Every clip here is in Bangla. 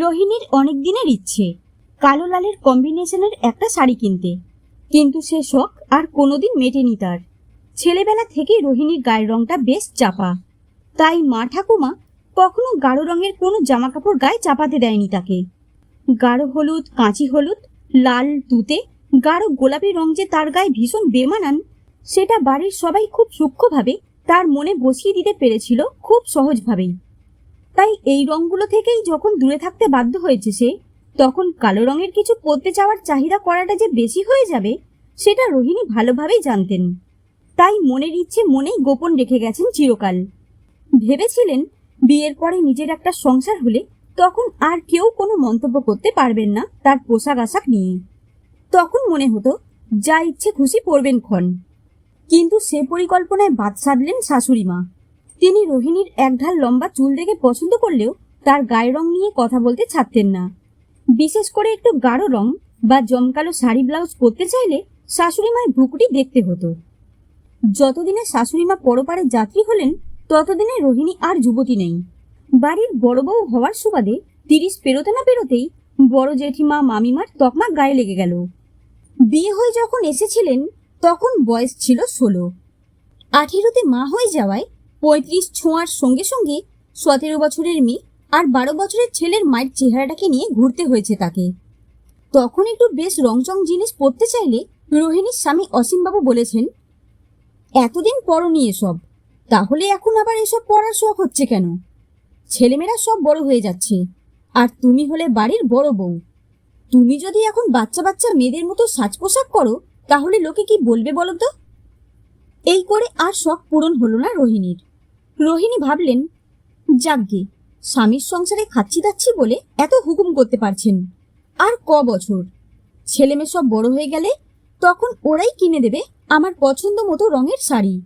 রোহিণীর অনেক দিনের ইচ্ছে। কালো লালের কম্বিনেশনের একটা শাড়ি কিনতে। কিন্তু সে শখ আর কোনোদিন মেটেনি তার। ছেলেবেলা থেকেই রোহিণীর গায়ের রংটা বেশ চাপা। তাই মা ঠাকুমা কখনো গাঢ় রঙের কোনো জামা কাপড় গায়ে চাপাতে দেয়নি তাকে। গাঢ় হলুদ, কাঁচি হলুদ, লাল তুতে গাঢ় গোলাপি রং যে তার গায়ে ভীষণ বেমানান, সেটা বাড়ির সবাই খুব সূক্ষ্মভাবে তার মনে বসিয়ে দিতে পেরেছিল খুব সহজভাবেই। তাই এই রঙগুলো থেকেই যখন দূরে থাকতে বাধ্য হয়েছে সে, তখন কালো রঙের কিছু পরতে চাওয়ার চাহিদা করাটা যে বেশি হয়ে যাবে, সেটা রোহিণী ভালোভাবেই জানতেন। তাই মনের ইচ্ছে মনেই গোপন রেখে গেছেন চিরকাল। ভেবেছিলেন বিয়ের পরে নিজের একটা সংসার হলে তখন আর কেউ কোনো মন্তব্য করতে পারবেন না তার পোশাক আশাক নিয়ে। তখন মনে হতো, যা ইচ্ছে খুশি পরবেন ক্ষণ। কিন্তু সে পরিকল্পনায় বাদ সাধলেন শাশুড়ি মা। তিনি রোহিণীর একঢাল লম্বা চুল দেখে পছন্দ করলেও তার গায়ের রং নিয়ে কথা বলতে ছাড়তেন না। বিশেষ করে একটু গাঢ় রং বা জমকালো শাড়ি ব্লাউজ পরতে চাইলে শাশুড়ি মায়ের ভুকুটি দেখতে হতো। যতদিনে শাশুড়ি মা পরপারে যাত্রী হলেন, ততদিনে রোহিণী আর যুবতী নেই। বাড়ির বড় বউ হওয়ার সুবাদে তিরিশ পেরোতে না পেরোতেই বড় জেঠিমা, মামিমার তকমা গায়ে লেগে গেল। বিয়ে হয়ে যখন এসেছিলেন, তখন বয়স ছিল ষোলো। আঠেরোতে মা হয়ে যাওয়ায় পঁয়ত্রিশ ছোঁয়ার সঙ্গে সঙ্গে সতেরো বছরের মেয়ে আর বারো বছরের ছেলের মায়ের চেহারাটাকে নিয়ে ঘুরতে হয়েছে তাকে। তখন একটু বেশ রংচং জিনিস পরতে চাইলে রোহিণীর স্বামী অসীমবাবু বলেছেন, এতদিন পরনি এসব, তাহলে এখন আবার এসব পড়ার শখ হচ্ছে কেন? ছেলেমেয়েরা সব বড় হয়ে যাচ্ছে, আর তুমি হলে বাড়ির বড় বউ। তুমি যদি এখন বাচ্চা বাচ্চা মেয়েদের মতো সাজ পোশাক করো, তাহলে লোকে কি বলবে বলো তো? এই করে আর শখ পূরণ হলো না রোহিণীর। রোহিণী ভাবলেন, যাকগে, স্বামীর সংসারে খাচ্ছি দাচ্ছি বলে এত হুকুম করতে পারছেন। আর ক বছর? ছেলে মেয়ে সব বড় হয়ে গেলে তখন ওরাই কিনে দেবে আমার পছন্দ মতো রঙের শাড়ি।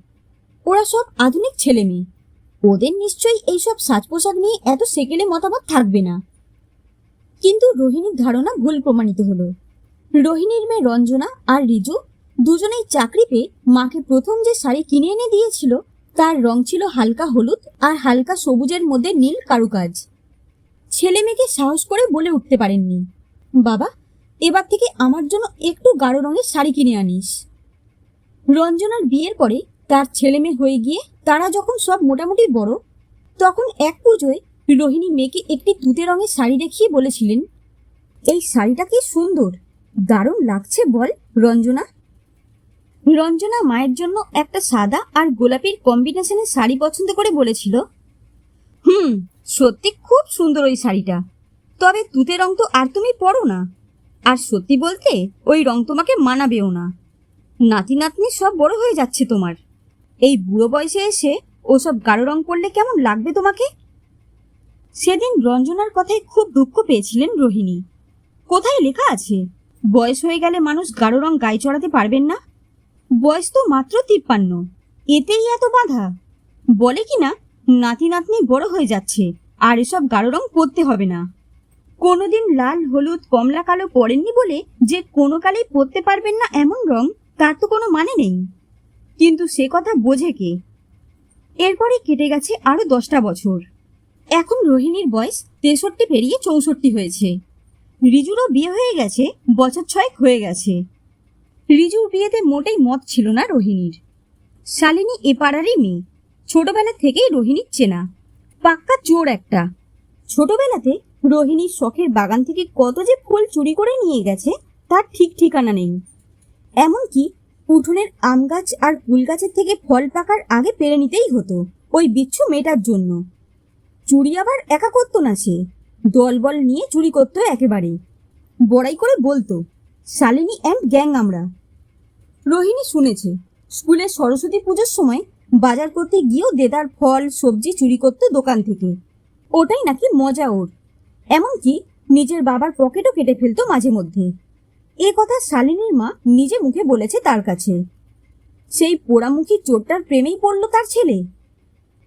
ওরা সব আধুনিক ছেলে মেয়ে ওদের নিশ্চয়ই এইসব সাজ পোশাক নিয়ে এত সেকেলে মতামত থাকবে না। কিন্তু রোহিণীর ধারণা ভুল প্রমাণিত হলো। রোহিণীর মেয়ে রঞ্জনা আর রিজু দুজনেই চাকরি পেয়ে মাকে প্রথম যে শাড়ি কিনে এনে দিয়েছিল তার রং ছিল হালকা হলুদ আর হালকা সবুজের মধ্যে নীল কারুকাজ। ছেলে মেয়েকে সাহস করে বলে উঠতে পারেননি। বাবা, এবার থেকে আমার জন্য একটু গাঢ় রঙের শাড়ি কিনে আনিস। রঞ্জনার বিয়ের পরে তার ছেলে মেয়ে হয়ে গিয়ে তারা যখন সব মোটামুটি বড়, তখন এক পুজোয় রোহিণী মেয়েকে একটি তুতে রঙের শাড়ি দেখিয়ে বলেছিলেন, এই শাড়িটা কি সুন্দর, দারুণ লাগছে বল রঞ্জনা। রঞ্জনা মায়ের জন্য একটা সাদা আর গোলাপির কম্বিনেশনের শাড়ি পছন্দ করে বলেছিল। হুম, সত্যি খুব সুন্দর ওই শাড়িটা। তবে তুতে রং তো আর তুমি পরো না। আর সত্যি বলতে, ওই রং তোমাকে মানাবেও না। নাতি নাতনি সব বড় হয়ে যাচ্ছে তোমার। এই বুড়ো বয়সে এসে ওসব গাঢ় রং পরলে কেমন লাগবে তোমাকে? সেদিন রঞ্জনার কথায় খুব দুঃখ পেয়েছিলেন রোহিণী। কোথায় লেখা আছে? বয়স হয়ে গেলে মানুষ গাঢ় রং গায়ে চড়াতে পারবেন না? বয়স তো মাত্র তিপ্পান্ন। এতেই এত বাধা? বলে কি না, নাতি নাতনি বড় হয়ে যাচ্ছে, আর এসব গাঢ় রং পরতে হবে না। কোনোদিন লাল, হলুদ, কমলা, কালো পরেননি বলে যে কোনো কালেই পরতে পারবেন না এমন রং, তার তো কোনো মানে নেই। কিন্তু সে কথা বোঝে কে? এরপরে কেটে গেছে আরও দশটা বছর। এখন রোহিণীর বয়স তেষট্টি পেরিয়ে চৌষট্টি হয়েছে। রিজুরও বিয়ে হয়ে গেছে, বছর ছয়েক হয়ে গেছে। রিজুর বিয়েতে মোটেই মত ছিল না রোহিণীর। শালিনী এ পাড়ারই মেয়ে। ছোটবেলা থেকেই রোহিণীর চেনা। পাক্কা চোর একটা। ছোটবেলাতে রোহিণীর শখের বাগান থেকে কত যে ফুল চুরি করে নিয়ে গেছে, তার ঠিক ঠিকানা নেই। এমনকি উঠোনের আম গাছ আর ফুল গাছের থেকে ফল পাকার আগে পেরে নিতেই হতো ওই বিচ্ছু মেটার জন্য। চুরি আবার একা করতো না সে। দলবল নিয়ে চুরি করতো একেবারে। বড়াই করে বলতো, শালিনী অ্যান্ড গ্যাং আমরা। রোহিণী শুনেছে, স্কুলে সরস্বতী পুজোর সময় বাজার করতে গিয়েও দেদার ফল, সবজি চুরি করতো দোকান থেকে। ওটাই নাকি মজা ওর। এমনকি নিজের বাবার পকেটও কেটে ফেলতো মাঝে মধ্যে। এ কথা শালিনীর মা নিজে মুখে বলেছে তার কাছে। সেই পোড়ামুখী চোরটার প্রেমেই পড়ল তার ছেলে।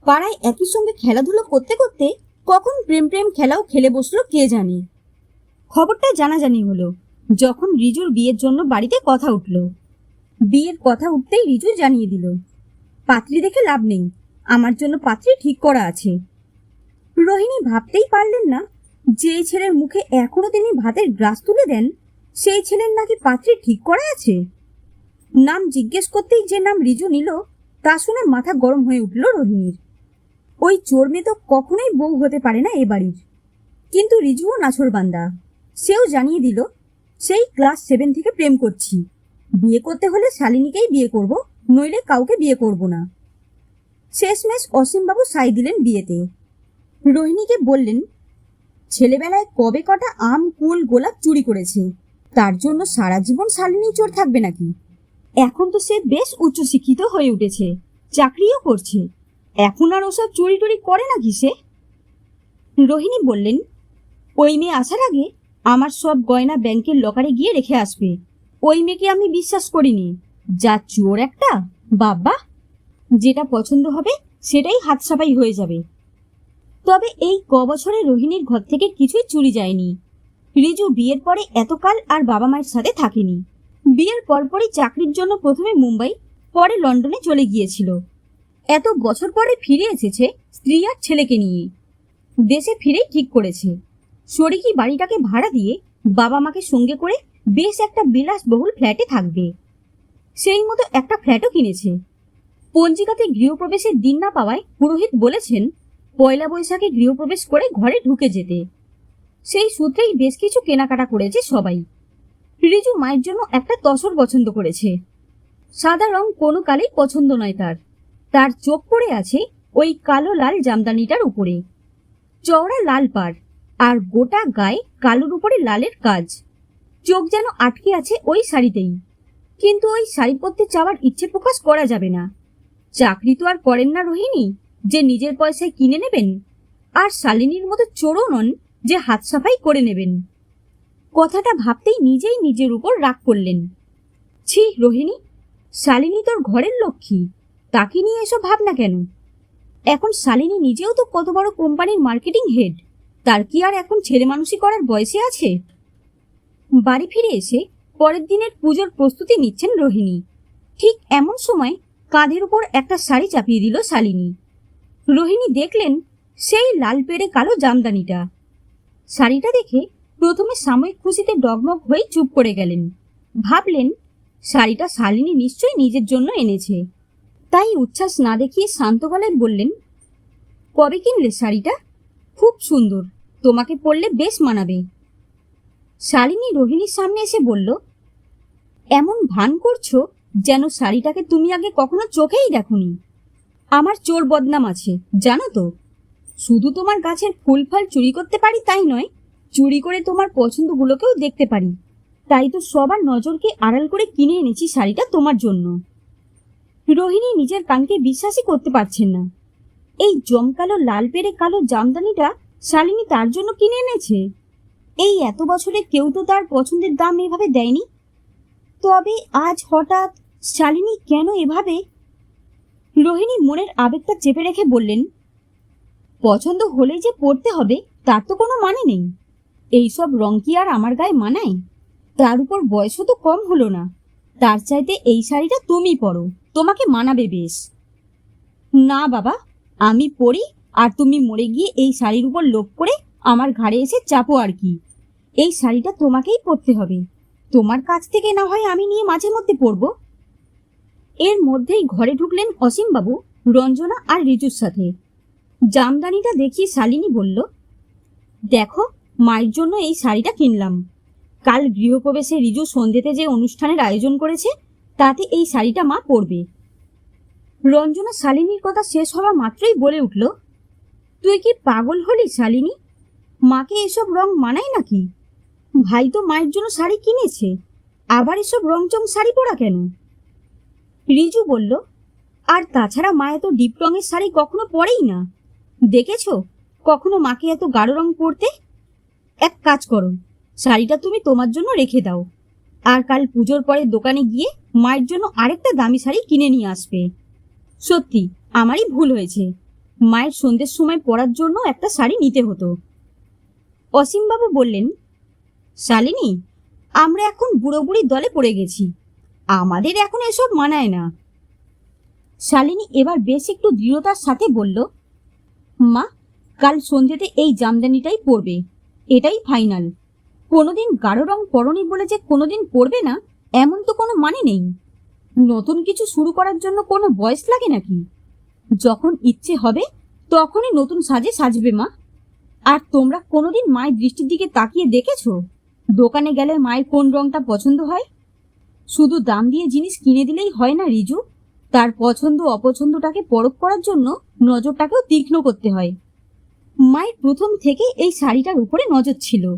পাড়ায় একই সঙ্গে খেলাধুলো করতে করতে কখন প্রেম প্রেম খেলাও খেলে বসল কে জানে। খবরটা জানাজানি হলো, যখন রিজুর বিয়ের জন্য বাড়িতে কথা উঠল। বিয়ের কথা উঠতেই রিজু জানিয়ে দিল, পাত্রী দেখে লাভ নেই, আমার জন্য পাত্রী ঠিক করা আছে। রোহিণী ভাবতেই পারলেন না যেই ছেলের মুখে এখনও তিনি ভাতের গ্রাস তুলে দেন, সেই ছেলের নাকি পাত্রী ঠিক করা আছে। নাম জিজ্ঞেস করতেই যে নাম রিজু নিল, তা শুনে মাথা গরম হয়ে উঠল রোহিণীর। ওই চোর মেয়ে তো কখনোই বউ হতে পারে না এ বাড়ির। কিন্তু রিজুও নাছরবান্দা সেও জানিয়ে দিল, সেই ক্লাস সেভেন থেকে প্রেম করছি। বিয়ে করতে হলে শালিনীকেই বিয়ে করব, নইলে কাউকে বিয়ে করব না। শেষমেশ অসীমবাবু সাই দিলেন বিয়েতে। রোহিণীকে বললেন, ছেলেবেলায় কবে কটা আম, কুল, গোলাপ চুরি করেছে? তার জন্য সারা জীবন শালিনী চোর থাকবে নাকি? এখন তো সে বেশ উচ্চশিক্ষিত হয়ে উঠেছে, চাকরিও করছে। এখন আর ওসব চুরি টুরি করে নাকি সে? রোহিণী বললেন, ওই মেয়ে আসার আগে আমার সব গয়না ব্যাংকের লকারে গিয়ে রেখে আসবে। ওই মেয়েকে আমি বিশ্বাস করিনি। যা চোর একটা, বাবা। যেটা পছন্দ হবে, সেটাই হাত সাফাই হয়ে যাবে। তবে এই ক বছরে রোহিণীর ঘর থেকে কিছুই চুরি যায়নি। রিজু বিয়ের পরে এতকাল আর বাবা মায়ের সাথে থাকেনি। বিয়ের পরপরই চাকরির জন্য প্রথমে মুম্বাই, পরে লন্ডনে চলে গিয়েছিল। এত বছর পরে ফিরে এসেছে স্ত্রী আর ছেলেকে নিয়ে। দেশে ফিরেই ঠিক করেছে। শরিকি বাড়িটাকে ভাড়া দিয়ে বাবা মাকে সঙ্গে করে বেশ একটা বিলাসবহুল ফ্ল্যাটে থাকবে। সেই মতো একটা ফ্ল্যাটও কিনেছে। পঞ্জিকাতে গৃহপ্রবেশের দিন না পাওয়ায় পুরোহিত বলেছেন, পয়লা বৈশাখে গৃহপ্রবেশ করে ঘরে ঢুকে যেতে। সেই সূত্রেই বেশ কিছু কেনাকাটা করেছে সবাই। রিজু মায়ের জন্য একটা তসর পছন্দ করেছে। সাদা রং কোনো কালেই পছন্দ নয় তার। তার চোখ পড়ে আছে ওই কালো লাল জামদানিটার উপরে। চওড়া লাল পাড় আর গোটা গায়ে কালোর উপরে লালের কাজ। চোখ যেন আটকে আছে ওই শাড়িতেই। কিন্তু ওই শাড়ি পরতে চাওয়ার ইচ্ছে প্রকাশ করা যাবে না। চাকরি তো আর করেন না রোহিণী, যে নিজের পয়সায় কিনে নেবেন। আর শালিনীর মতো চোরও নন, যে হাত সাফাই করে নেবেন। কথাটা ভাবতেই নিজেই নিজের উপর রাগ করলেন। ছি, রোহিণী, শালিনী তোর ঘরের লক্ষ্মী, তাকে নিয়ে এসব ভাবনা কেন? এখন শালিনী নিজেও তো কত বড় কোম্পানির মার্কেটিং হেড, তার কি আর এখন ছেলে মানুষই করার বয়সে আছে? বাড়ি ফিরে এসে পরের দিনের পুজোর প্রস্তুতি নিচ্ছেন রোহিণী। ঠিক এমন সময় কাঁধের উপর একটা শাড়ি চাপিয়ে দিল শালিনী। রোহিণী দেখলেন সেই লাল পেড়ে কালো জামদানিটা। শাড়িটা দেখে প্রথমে সাময়িক খুশিতে ডগমগ হয়ে চুপ করে গেলেন। ভাবলেন, শাড়িটা শালিনী নিশ্চয়ই নিজের জন্য এনেছে। তাই উচ্ছ্বাস না দেখিয়ে শান্ত গলায় বললেন, কবে কিনলে শাড়িটা? খুব সুন্দর। তোমাকে পরলে বেশ মানাবে। শালিনী রোহিণীর সামনে এসে বলল, এমন ভান করছ যেন শাড়িটাকে তুমি আগে কখনো চোখেই দেখনি। আমার চোর বদনাম আছে, জানো তো। শুধু তোমার গাছের ফুল ফল চুরি করতে পারি তাই নয়, চুরি করে তোমার পছন্দগুলোকেও দেখতে পারি। তাই তো সবার নজরকে আড়াল করে কিনে এনেছি শাড়িটা তোমার জন্য। রোহিণী নিজের কানকে বিশ্বাসই করতে পারছেন না। এই জমকালো, লাল পেরে কালো জামদানিটা শালিনী তার জন্য কিনে এনেছে? এই এত বছরে কেউ তো তার পছন্দের দাম এভাবে দেয়নি? তবে আজ হঠাৎ শালিনী কেন এভাবে রোহিণী মনের আবেগটা চেপে রেখে বললেন, পছন্দ হলেই যে পড়তে হবে, তার তো কোনো মানে নেই। এইসব রং কি আর আমার গায়ে মানায়? তার উপর বয়সও তো কম হলো না। তার চাইতে এই শাড়িটা তুমি পরো, তোমাকে মানাবে বেশ। না বাবা, আমি পরি আর তুমি মরে গিয়ে এই শাড়ির উপর লোভ করে আমার ঘাড়ে এসে চাপো আর কি। এই শাড়িটা তোমাকেই পরতে হবে। তোমার কাছ থেকে না হয় আমি নিয়ে মাঝে মধ্যে পরবো। এর মধ্যেই ঘরে ঢুকলেন অসীমবাবু, রঞ্জনা আর রিজুর সাথে। জামদানিটা দেখিয়ে শালিনী বলল, দেখো, মায়ের জন্য এই শাড়িটা কিনলাম। কাল গৃহপ্রবেশে রিজু সন্ধ্যেতে যে অনুষ্ঠানের আয়োজন করেছে, তাতে এই শাড়িটা মা পরবে। রঞ্জনা শালিনীর কথা শেষ হওয়া মাত্রই বলে উঠল, তুই কি পাগল হলি শালিনী? মাকে এসব রং মানায় নাকি? ভাই তো মায়ের জন্য শাড়ি কিনেছে। আবার এসব রংচং শাড়ি পরা কেন? রিজু বলল, আর তাছাড়া মা এত ডিপ রঙের শাড়ি কখনো পরেই না। দেখেছ কখনো মাকে এত গাঢ় রং পরতে? এক কাজ করো, শাড়িটা তুমি তোমার জন্য রেখে দাও। আর কাল পুজোর পরে দোকানে গিয়ে মায়ের জন্য আরেকটা দামি শাড়ি কিনে নিয়ে আসবে। সত্যি, আমারই ভুল হয়েছে। মায়ের সন্ধ্যের সময় পরার জন্য একটা শাড়ি নিতে হতো। অসীমবাবু বললেন শালিনী, আমরা এখন বুড়ো বুড়ির দলে পড়ে গেছি। আমাদের এখন এসব মানায় না। শালিনী এবার বেশ একটু দৃঢ়তার সাথে বলল, মা, কাল সন্ধ্যেতে এই জামদানিটাই পরবে। এটাই ফাইনাল। কোনোদিন গাঢ় রং পরনি বলে যে কোনোদিন পরবে না, এমন তো কোনো মানে নেই। নতুন কিছু শুরু করার জন্য কোনো বয়স লাগে নাকি? যখন ইচ্ছে হবে, তখনই নতুন সাজে সাজবে মা। আর তোমরা কোনোদিন মায়ের দৃষ্টির দিকে তাকিয়ে দেখেছ? দোকানে গেলে মায়ের কোন রংটা পছন্দ হয়? শুধু দাম দিয়ে জিনিস কিনে দিলেই হয় না, রিজু? তার পছন্দ, অপছন্দটাকে পরখ করার জন্য নজরটাকেও তীক্ষ্ণ করতে হয়। মায়ের প্রথম থেকে এই শাড়িটার উপরে নজর ছিল।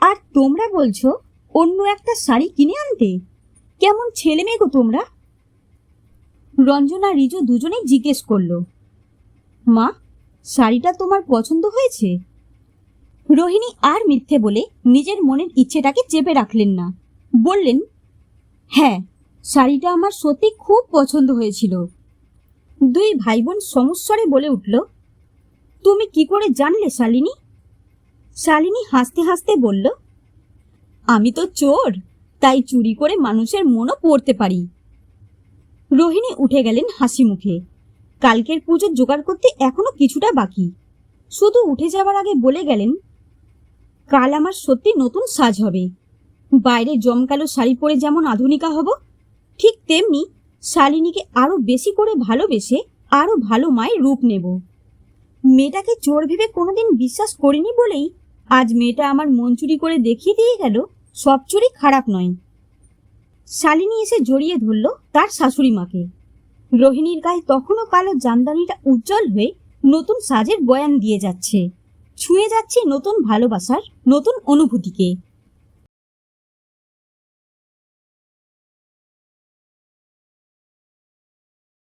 আর তোমরা বলছো, অন্য একটা শাড়ি কিনে আনতে? কেমন ছেলে মেয়ে গো তোমরা? রঞ্জনা, রিজু দুজনেই জিজ্ঞেস করল, মা, শাড়িটা তোমার পছন্দ হয়েছে? রোহিণী আর মিথ্যে বলে নিজের মনের ইচ্ছেটাকে চেপে রাখলেন না। বললেন হ্যাঁ শাড়িটা আমার সত্যি খুব পছন্দ হয়েছিল দুই ভাই বোন সমস্বরে বলে উঠল, তুমি কি করে জানলে শালিনী শালিনী হাসতে হাসতে বলল, আমি তো চোর, তাই চুরি করে মানুষের মনও পড়তে পারি রোহিণী উঠে গেলেন হাসি মুখে, কালকের পুজোর জোগাড় করতে এখনও কিছুটা বাকি। শুধু উঠে যাওয়ার আগে বলে গেলেন কাল আমার সত্যি নতুন সাজ হবে। বাইরে জমকালো শাড়ি পরে যেমন আধুনিকা হব, ঠিক তেমনি শালিনীকে আরও বেশি করে ভালোবেসে আরও ভালো মায়ের রূপ নেব। মেয়েটাকে চোর ভেবে কোনোদিন বিশ্বাস করিনি বলেই আজ মেয়েটা আমার মন চুরি করে দেখিয়ে দিয়ে গেল, সব চুরি খারাপ নয়। শালিনী এসে জড়িয়ে ধরল তার শাশুড়ি মাকে। রোহিণীর গায়ে তখনও কালো জামদানিটা উজ্জ্বল হয়ে নতুন সাজের বয়ান দিয়ে যাচ্ছে। ছুঁয়ে যাচ্ছে নতুন ভালোবাসার নতুন অনুভূতিকে।